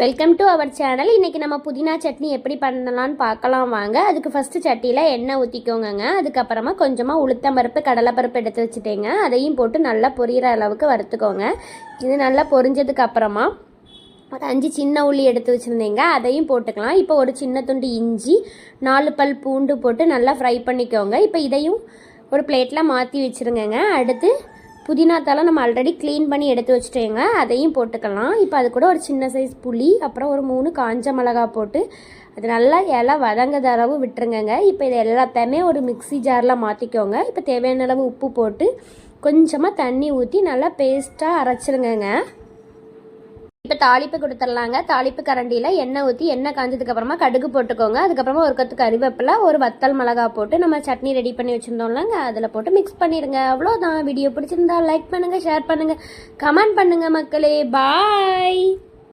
Welcome to our channel இன்றைக்கி நம்ம புதினா சட்னி எப்படி பண்ணலான்னு பார்க்கலாம் வாங்க. அதுக்கு ஃபஸ்ட்டு சட்டியில் எண்ணெய் ஊற்றிக்கோங்க அதுக்கப்புறமா கொஞ்சமாக உளுத்தம் பருப்பு கடலைப்பருப்பு எடுத்து வச்சுட்டேங்க. அதையும் போட்டு நல்லா பொரியிற அளவுக்கு வறுத்துக்கோங்க. இது நல்லா பொரிஞ்சதுக்கப்புறமா ஒரு அஞ்சு சின்ன உள்ளி எடுத்து வச்சுருந்தீங்க. அதையும் போட்டுக்கலாம். இப்போ ஒரு சின்ன துண்டு இஞ்சி நாலு பல் பூண்டு போட்டு நல்லா ஃப்ரை பண்ணிக்கோங்க. இப்போ இதையும் ஒரு பிளேட்டில் மாற்றி வச்சுருங்கங்க. அடுத்து புதினா தலை நம்ம ஆல்ரெடி க்ளீன் பண்ணி எடுத்து வச்சுட்டேங்க. அதையும் போட்டுக்கலாம். இப்போ அது கூட ஒரு சின்ன சைஸ் புளி அப்புறம் ஒரு மூணு காஞ்ச மிளகா போட்டு அது நல்லா இலை வதங்க அளவு விட்டுருங்கங்க. இப்போ இது எல்லாத்தையுமே ஒரு மிக்ஸி ஜாரில் மாற்றிக்கோங்க இப்போ தேவையான அளவு உப்பு போட்டு கொஞ்சமாக தண்ணி ஊற்றி நல்லா பேஸ்ட்டாக அரைச்சிருங்கங்க. இப்போ தாளிப்பு கொடுத்துடலாங்க. தாளிப்பு கரண்டியில் எண்ணெய் ஊற்றி எண்ணெய் காஞ்சதுக்கு அப்புறமா கடுகு போட்டுக்கோங்க. அதுக்கப்புறமா ஒரு கத்து கறிவேப்பிலை ஒரு வத்தல் மிளகா போட்டு நம்ம சட்னி ரெடி பண்ணி வச்சுருந்தோம்லங்க. அதில் போட்டு மிக்ஸ் பண்ணிடுங்க. அவ்வளோதான் வீடியோ பிடிச்சிருந்தா லைக் பண்ணுங்கள் ஷேர் பண்ணுங்கள் கமெண்ட் பண்ணுங்கள் மக்களே. பாய்